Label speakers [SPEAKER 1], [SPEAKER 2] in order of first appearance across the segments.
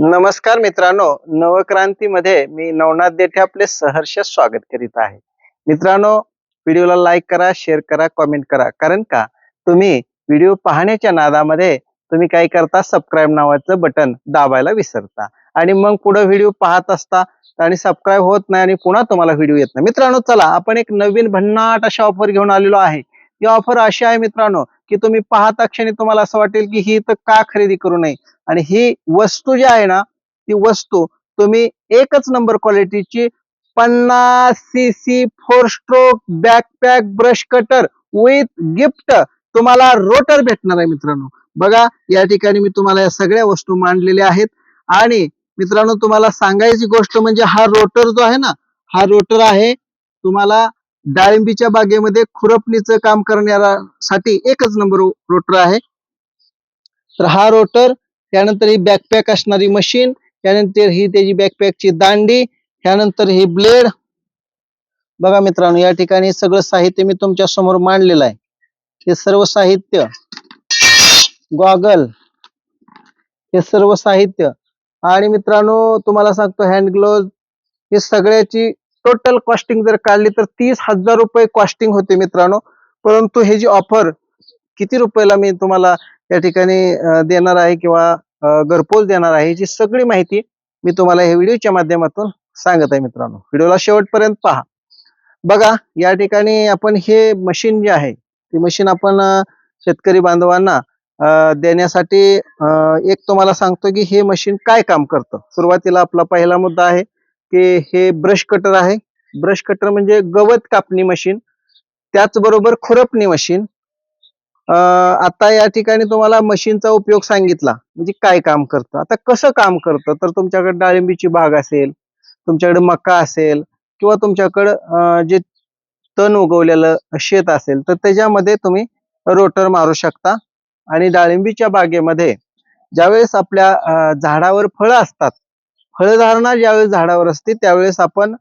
[SPEAKER 1] नमस्कार मित्रांनो नवक्रांतीमध्ये मी नवनाथ देठे आपले सहर्ष स्वागत करीत आहे. मित्रांनो व्हिडिओला लाईक करा शेअर करा कॉमेंट करा. कारण का? तुम्ही व्हिडिओ पाहण्याच्या नादामध्ये तुम्ही काय करता? सबस्क्राईब नावाचं बटन दाबायला विसरता. आणि मग पुढे व्हिडिओ पाहत असता आणि सबस्क्राईब होत नाही आणि पुन्हा तुम्हाला व्हिडिओ येत नाही. मित्रांनो चला आपण एक नवीन भन्नाट अशा ऑफर घेऊन आलेलो आहे. ही ऑफर अशी आहे मित्रांनो की तुम्ही पाहता क्षणी तुम्हाला असं वाटेल की ही तर का खरेदी करू नये. आणि ही वस्तू जी आहे ना ती वस्तू तुम्ही एकच नंबर क्वालिटीची पन्नास C C four stroke backpack brush cutter with gift तुम्हाला रोटर भेटणार आहे मित्रांनो. बघा या ठिकाणी मी तुम्हाला या सगळ्या वस्तू मांडलेल्या आहेत. आणि मित्रांनो तुम्हाला सांगायची गोष्ट म्हणजे हा रोटर जो आहे ना हा रोटर आहे तुम्हाला डाळिंबीच्या बागेमध्ये खुरपणीचं काम करण्यासाठी एकच नंबर रोटर आहे. तर हा रोटर त्यानंतर ही बॅकपॅक असणारी मशीन त्यानंतर ही त्याची बॅकपॅकची दांडी त्यानंतर ही ब्लेड बघा मित्रांनो या ठिकाणी सगळं साहित्य मी तुमच्यासमोर मांडलेलं आहे. हे सर्व साहित्य गॉगल हे सर्व साहित्य. आणि मित्रांनो तुम्हाला सांगतो हँड ग्लोव्ह हे सगळ्याची टोटल कॉस्टिंग जर काढली तर तीस हजार रुपये कॉस्टिंग होते मित्रांनो. परंतु हे जी ऑफर किती रुपयाला मी तुम्हाला या ठिकाणी देणार आहे किंवा घरपोच देणार आहे याची सगळी माहिती मी तुम्हाला हे व्हिडिओच्या माध्यमातून सांगत आहे मित्रांनो. व्हिडिओला शेवटपर्यंत पहा. बघा या ठिकाणी आपण हे मशीन जे आहे ती मशीन आपण शेतकरी बांधवांना देण्यासाठी एक तुम्हाला सांगतो की हे मशीन काय काम करतं. सुरुवातीला आपला पहिला मुद्दा आहे की हे ब्रश कटर आहे. ब्रश कटर म्हणजे गवत कापणी मशीन त्याचबरोबर खुरपणी मशीन आता या ठिकाणी तुम्हाला मशीनचा उपयोग सांगितला. म्हणजे काय काम करतं? आता कसं काम करतं? तर तुमच्याकडे डाळिंबीची बाग असेल तुमच्याकडे मका असेल किंवा तुमच्याकडे जे तण उगवलेलं शेत असेल तर त्याच्यामध्ये तुम्ही रोटर मारू शकता. आणि डाळिंबीच्या बागेमध्ये ज्यावेळेस आपल्या झाडावर फळं असतात फळधारणा ज्यावेळेस झाडावर असते त्यावेळेस आपण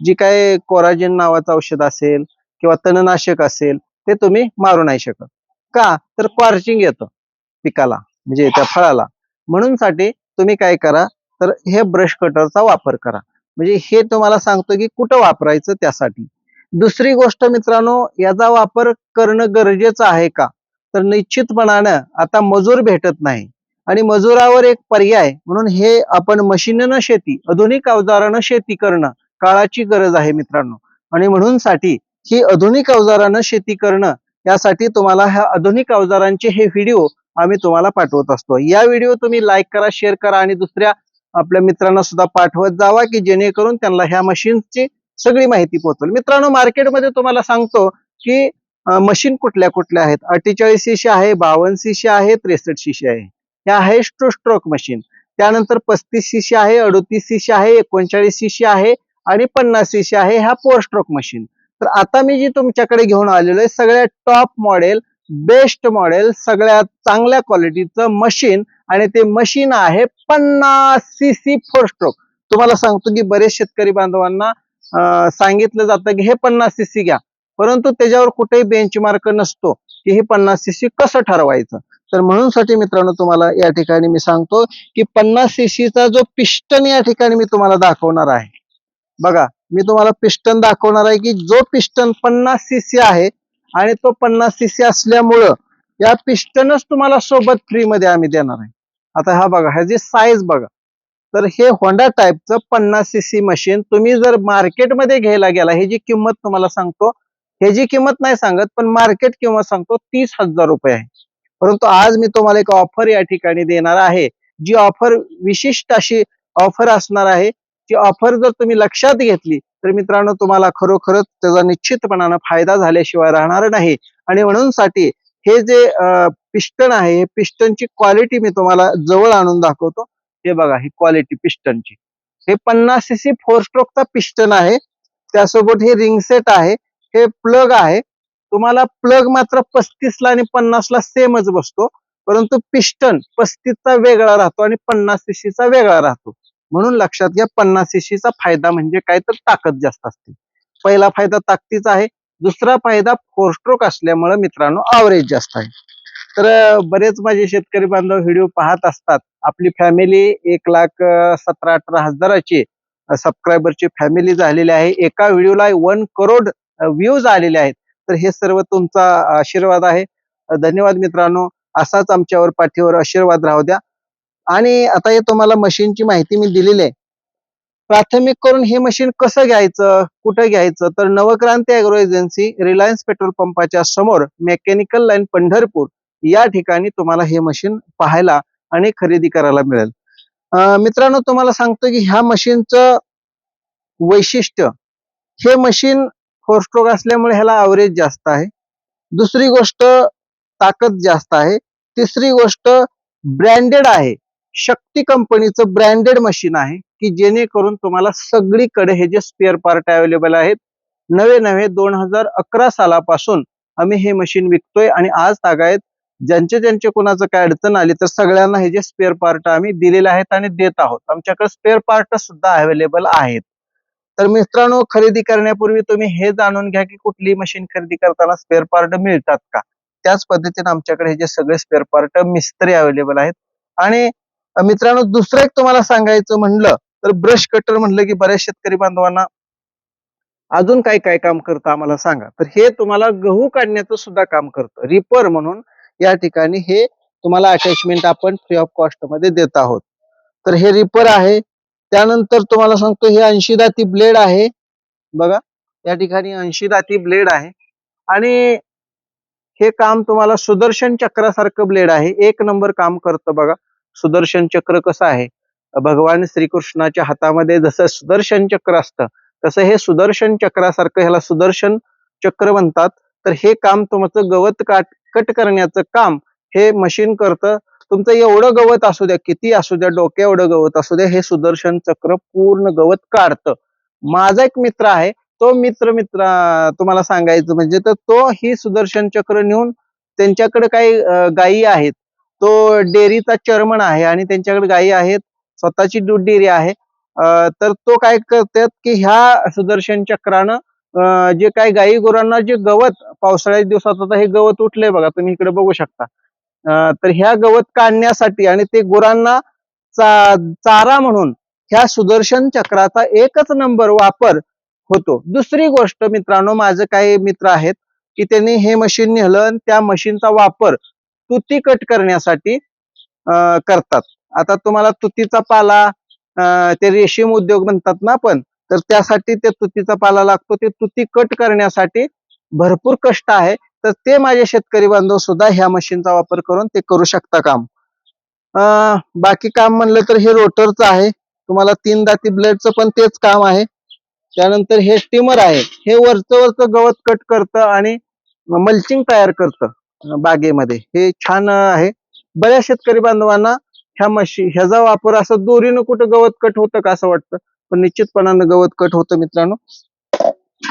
[SPEAKER 1] जी काय कोराजेन नावाचं औषध असेल किंवा तणनाशक असेल ते तुम्ही मारू नाही शकत. का? तर क्वार्चिंग येतं पिकाला म्हणजे त्या फळाला. म्हणून साठी तुम्ही काय करा तर हे ब्रश कटरचा वापर करा. म्हणजे हे तुम्हाला सांगतो की कुठं वापरायचं त्यासाठी. दुसरी गोष्ट मित्रांनो याचा वापर करणं गरजेचं आहे का? तर निश्चितपणानं आता मजूर भेटत नाही. आणि मजुरावर एक पर्याय. म्हणून हे आपण मशीननं शेती आधुनिक अवजारानं शेती करणं काळाची गरज आहे मित्रांनो. आणि म्हणून साठी ही आधुनिक अवजारानं शेती करणं यासाठी तुम्हाला ह्या आधुनिक अवजारांचे हे व्हिडिओ आम्ही तुम्हाला पाठवत असतो. या व्हिडिओ तुम्ही लाईक करा शेअर करा आणि दुसऱ्या आपल्या मित्रांना सुद्धा पाठवत जावा की जेणेकरून त्यांना ह्या मशीनची सगळी माहिती पोहोचवेल मित्रांनो मार्केटमध्ये तुम्हाला सांगतो की मशीन कुठल्या कुठल्या आहेत? अठ्ठेचाळीस सीशी आहे बावन्न सीशी आहे त्रेसष्ट सीशी आहे. ह्या आहे स्ट्रोक मशीन. त्यानंतर पस्तीस सीसी आहे अडोतीस सीशी आहे एकोणचाळीस सीसी आहे आणि पन्नास सीसी आहे ह्या फोर स्ट्रोक मशीन. तर आता मी जी तुमच्याकडे घेऊन आलेलो आहे सगळ्यात टॉप मॉडेल बेस्ट मॉडेल सगळ्यात चांगल्या क्वालिटीचं मशीन आणि ते मशीन आहे पन्नास सी सी फोर स्ट्रोक. तुम्हाला सांगतो की बरेच शेतकरी बांधवांना सांगितलं जातं की हे पन्नास सीसी घ्या. परंतु त्याच्यावर कुठेही बेंचमार्क नसतो की हे पन्नास सीसी कसं ठरवायचं. तर म्हणून साठी मित्रांनो तुम्हाला या ठिकाणी मी सांगतो की पन्नास सीसीचा जो पिस्टन या ठिकाणी मी तुम्हाला दाखवणार आहे. बघा मी तुम्हाला पिस्टन दाखवणार आहे की जो पिस्टन पन्नास सीसी आहे आणि तो पन्नास सीसी असल्यामुळं या पिस्टनच तुम्हाला सोबत फ्री मध्ये आम्ही देणार आहे. आता हा बघा ह्याची साईज बघा. तर हे होंडा टाईपचं पन्नास सीसी मशीन तुम्ही जर मार्केटमध्ये घ्यायला गेला ह्याची किंमत तुम्हाला सांगतो. ह्याची किंमत नाही सांगत पण मार्केट किंमत सांगतो तीस हजार रुपये आहे. परंतु आज मी तुम्हाला एक ऑफर या ठिकाणी देणार आहे जी ऑफर विशिष्ट अशी ऑफर असणार आहे ती ऑफर जर तुम्ही लक्षात घेतली तर मित्रांनो तुम्हाला खरोखरच त्याचा निश्चितपणानं फायदा झाल्याशिवाय राहणार नाही. आणि म्हणून साठी हे जे पिस्टन आहे हे पिस्टनची क्वालिटी मी तुम्हाला जवळ आणून दाखवतो. हे बघा ही क्वालिटी पिस्टनची. हे पन्नास सी सी फोर स्ट्रोकचा पिस्टन आहे. त्यासोबत हे रिंग सेट आहे. हे प्लग आहे. तुम्हाला प्लग मात्र पस्तीसला आणि पन्नासला सेमच बसतो. परंतु पिस्टन पस्तीसचा वेगळा राहतो आणि पन्नास सीसीचा वेगळा राहतो. म्हणून लक्षात घ्या पन्नास सीसीचा फायदा म्हणजे काय? तर ताकद जास्त असते. पहिला फायदा ताकदीचा आहे. दुसरा फायदा फोर स्ट्रोक असल्यामुळे मित्रांनो आवरेज जास्त आहे. तर बरेच माझे शेतकरी बांधव व्हिडिओ पाहत असतात. आपली फॅमिली एक लाख सतरा अठरा हजाराची सबस्क्रायबरची फॅमिली झालेली आहे. एका व्हिडिओला वन करोड व्ह्यूज आलेले आहेत. तर हे सर्व तुमचा आशीर्वाद आहे. धन्यवाद मित्रांनो. असाच आमच्यावर पाठीवर आशीर्वाद राहू द्या. आणि आता हे तुम्हाला मशीनची माहिती मी दिलेली आहे. प्राथमिक करून हे मशीन कसं घ्यायचं कुठं घ्यायचं? तर Navkranti agro agency Reliance petrol पंपाच्या समोर मेकॅनिकल लाईन पंढरपूर या ठिकाणी तुम्हाला हे मशीन पाहायला आणि खरेदी करायला मिळेल. मित्रांनो तुम्हाला सांगतो की ह्या मशीनचं वैशिष्ट्य हे मशीन फोर स्ट्रोक असल्यामुळे ह्याला अवरेज जास्त आहे. दुसरी गोष्ट ताकद जास्त आहे. तिसरी गोष्ट ब्रँडेड आहे. शक्ती कंपनीचं ब्रँडेड मशीन आहे की जेणेकरून तुम्हाला सगळीकडे हे जे स्पेअर पार्ट अवेलेबल आहेत नवे नवे दोन हजार अकरा सालापासून आम्ही हे मशीन विकतोय आणि आज तागायत ज्यांचे ज्यांचे कोणाचं काय अडचण आली तर सगळ्यांना हे जे स्पेअर पार्ट आम्ही दिलेले आहेत आणि देत आहोत. आमच्याकडे स्पेअर पार्ट सुद्धा अवेलेबल आहेत. तर मित्रांनो खरेदी करण्यापूर्वी तुम्ही हे जाणून घ्या की कुठली मशीन खरेदी करताना स्पेअर पार्ट मिळतात का? त्याच पद्धतीने आमच्याकडे हे जे सगळे स्पेअर पार्ट मिस्त्री अवेलेबल आहेत. आणि मित्रांनो दुसरं एक तुम्हाला सांगायचं म्हणलं तर ब्रश कटर म्हणलं की बऱ्याच शेतकरी बांधवांना अजून काय काय काम करतं आम्हाला सांगा. तर हे तुम्हाला गहू काढण्याचं सुद्धा काम करतं. रिपर म्हणून या ठिकाणी हे तुम्हाला अटॅचमेंट आपण फ्री ऑफ कॉस्टमध्ये देत आहोत. तर हे रिपर आहे. त्यानंतर तुम्हाला सांगतो हे ऐंशी दाती ब्लेड आहे. बघा या ठिकाणी ऐंशी दाती ब्लेड आहे. आणि हे काम तुम्हाला सुदर्शन चक्रासारखं ब्लेड आहे. एक नंबर काम करतं बघा. सुदर्शन चक्र कसं आहे? भगवान श्रीकृष्णाच्या हातामध्ये जसं सुदर्शन चक्र असतं तसं हे सुदर्शन चक्रासारखं ह्याला सुदर्शन चक्र म्हणतात. तर हे काम तुमचं गवत काट कट करण्याचं काम हे मशीन करतं. तुमचं एवढं गवत असू द्या किती असू द्या डोक्या एवढं गवत असू द्या हे सुदर्शन चक्र पूर्ण गवत काढतं. माझा एक मित्र आहे तो मित्र मित्र तुम्हाला सांगायचं म्हणजे तर तो ही सुदर्शन चक्र नेऊन त्यांच्याकडे काही गायी आहेत. तो डेअरीचा चेअरमन आहे आणि त्यांच्याकडे गायी आहेत स्वतःची दूध डेअरी आहे. तर तो काय करतात की ह्या सुदर्शन चक्रानं जे काही गायी गुरांना जे गवत पावसाळ्याच्या दिवसात आता हे गवत उठले बघा तुम्ही इकडे बघू शकता. तर ह्या गवत काढण्यासाठी आणि ते गुरांना चा, चारा म्हणून ह्या सुदर्शन चक्राचा एकच नंबर वापर होतो. दुसरी गोष्ट मित्रांनो माझे काही मित्र आहेत की त्यांनी हे मशीन नेलं आणि त्या मशीनचा वापर तुती कट करण्यासाठी करतात. आता तुम्हाला तुतीचा पाला ते रेशीम उद्योग म्हणतात ना आपण तर त्यासाठी ते तुतीचा पाला लागतो. ते तुती कट करण्यासाठी भरपूर कष्ट आहे. तर ते माझे शेतकरी बांधव सुद्धा ह्या मशीनचा वापर करून ते करू शकता काम. अं, बाकी काम म्हणलं तर हे रोटरचं आहे. तुम्हाला तीन दाती ब्लेडचं पण तेच काम आहे. त्यानंतर हे स्टीमर आहे. हे वरचं वरचं गवत कट करतं आणि मल्चिंग तयार करतं बागेमध्ये. हे छान आहे. बऱ्याच शेतकरी बांधवांना ह्या मशी ह्याचा वापर असं दोरीनं कुठं गवत कट होतं का असं वाटतं? पण निश्चितपणानं गवत कट होतं मित्रांनो.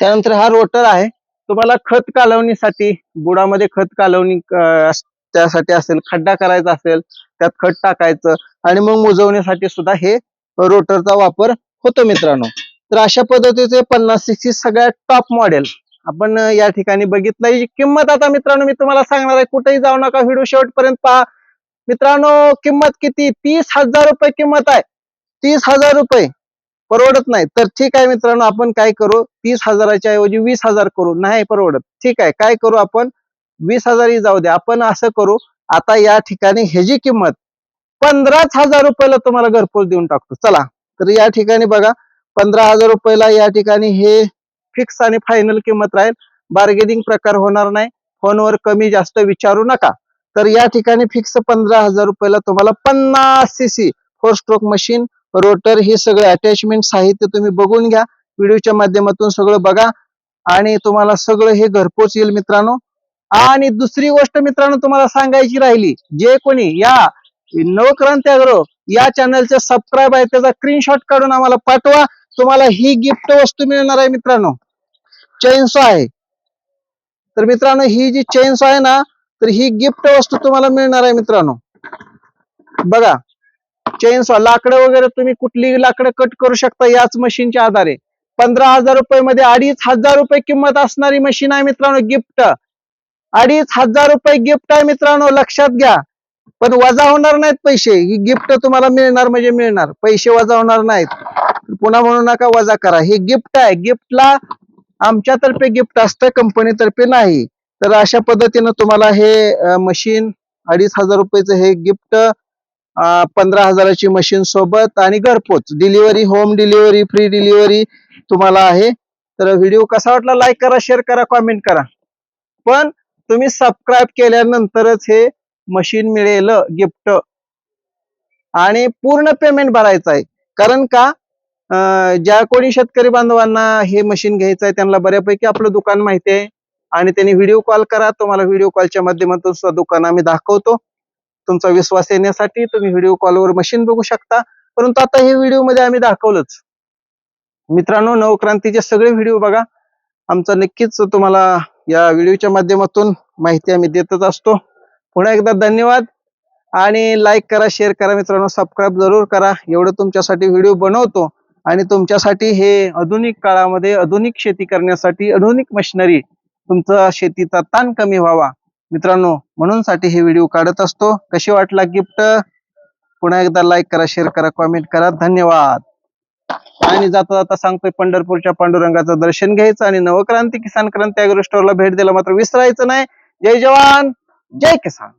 [SPEAKER 1] त्यानंतर हा रोटर आहे. तुम्हाला खत कालवणीसाठी बुडामध्ये खत कालवणी त्यासाठी असेल खड्डा करायचा असेल त्यात खत टाकायचं आणि मग मुजवण्यासाठी सुद्धा हे रोटरचा वापर होतो मित्रांनो. तर अशा पद्धतीचे पन्नास सिक्स्टी सगळ्यात टॉप मॉडेल आपण या ठिकाणी बघितलं. ही किंमत आता मित्रांनो मी तुम्हाला सांगणार आहे. कुठेही जाऊ नका. व्हिडिओ शेवटपर्यंत पहा. मित्रांनो किंमत किती? तीस हजार रुपये किंमत आहे. तीस हजार रुपये. परवडत नाही. तर ठीक आहे मित्रांनो आपण काय करू? तीस हजाराच्या ऐवजी वीस हजार करू. नाही परवडत. ठीक आहे. काय करू आपण? वीस हजारही जाऊ द्या. आपण असं करू आता या ठिकाणी ह्याची किंमत पंधराच हजार रुपयाला तुम्हाला घरपोच देऊन टाकतो. चला. तर या ठिकाणी बघा पंधरा हजार रुपयाला या ठिकाणी हे फिक्स आणि फायनल किंमत राहील. बार्गेनिंग प्रकार होणार नाही. फोनवर कमी जास्त विचारू नका. तर या ठिकाणी फिक्स पंधरा हजार रुपयाला तुम्हाला पन्नास C C four stroke machine rotor हे सगळे अटॅचमेंट साहित्य तुम्ही बघून घ्या. व्हिडिओच्या माध्यमातून सगळं बघा. आणि तुम्हाला सगळं हे घरपोच येईल मित्रांनो. आणि दुसरी गोष्ट मित्रांनो तुम्हाला सांगायची राहिली. जे कोणी या नवक्रांती अग्रो या चॅनलचे सबस्क्राईब आहे त्याचा स्क्रीनशॉट काढून आम्हाला पाठवा. तुम्हाला ही गिफ्ट वस्तू मिळणार आहे मित्रांनो. चेन्सो आहे. तर मित्रांनो ही जी चेन्सो आहे ना तर ही गिफ्ट वस्तू तुम्हाला मिळणार आहे मित्रांनो. बघा. चेनसॉ लाकडं वगैरे तुम्ही कुठली लाकडं कट करू शकता याच मशीनच्या आधारे. पंधरा हजार रुपये मध्ये अडीच हजार रुपये किंमत असणारी मशीन आहे मित्रांनो गिफ्ट अडीच हजार रुपये गिफ्ट आहे मित्रांनो लक्षात घ्या. पण वजा होणार नाहीत पैसे. ही गिफ्ट तुम्हाला मिळणार म्हणजे मिळणार. पैसे वजा होणार नाहीत. पुन्हा म्हणू नका वजा करा. हे गिफ्ट आहे. गिफ्टला आमच्यातर्फे गिफ्ट असतं कंपनीतर्फे नाही. तर अशा पद्धतीनं तुम्हाला हे मशीन अडीच हजार रुपयाचं हे गिफ्ट पंधरा हजाराची मशीन सोबत आणि घरपोच. Delivery home delivery free delivery तुम्हाला आहे. तर व्हिडिओ कसा वाटला लाईक करा शेअर करा कॉमेंट करा. पण तुम्ही सबस्क्राईब केल्यानंतरच हे मशीन मिळेल गिफ्ट आणि पूर्ण पेमेंट भरायचं आहे. कारण का? ज्या कोणी शेतकरी बांधवांना हे मशीन घ्यायचं आहे त्यांना बऱ्यापैकी आपलं दुकान माहिती आहे. आणि त्यांनी व्हिडिओ कॉल करा. तुम्हाला व्हिडिओ कॉलच्या माध्यमातून सुद्धा दुकान आम्ही दाखवतो. तुमचा विश्वास येण्यासाठी तुम्ही व्हिडिओ कॉलवर मशीन बघू शकता. परंतु आता हे व्हिडिओमध्ये आम्ही दाखवलंच. मित्रांनो नवक्रांतीचे सगळे व्हिडिओ बघा. आमचा नक्कीच तुम्हाला या व्हिडिओच्या माध्यमातून माहिती आम्ही देतच असतो. पुन्हा एकदा धन्यवाद. आणि लाईक करा शेअर करा मित्रांनो. सबस्क्राईब जरूर करा. एवढं तुमच्यासाठी व्हिडिओ बनवतो. आणि तुमच्यासाठी हे आधुनिक काळामध्ये आधुनिक शेती करण्यासाठी आधुनिक मशिनरी तुमचा शेतीचा ताण कमी व्हावा. मित्रांनो म्हणून साठी हे व्हिडिओ काढत असतो. कशी वाटला गिफ्ट पुन्हा एकदा लाईक करा शेअर करा कॉमेंट करा. धन्यवाद. आणि जाता जाता सांगतोय पंढरपूरच्या पांडुरंगाचं दर्शन घ्यायचं आणि नवक्रांती किसान क्रांती अॅग्रो स्टोअरला भेट द्यायला मात्र विसरायचं नाही. जय जवान जय किसान.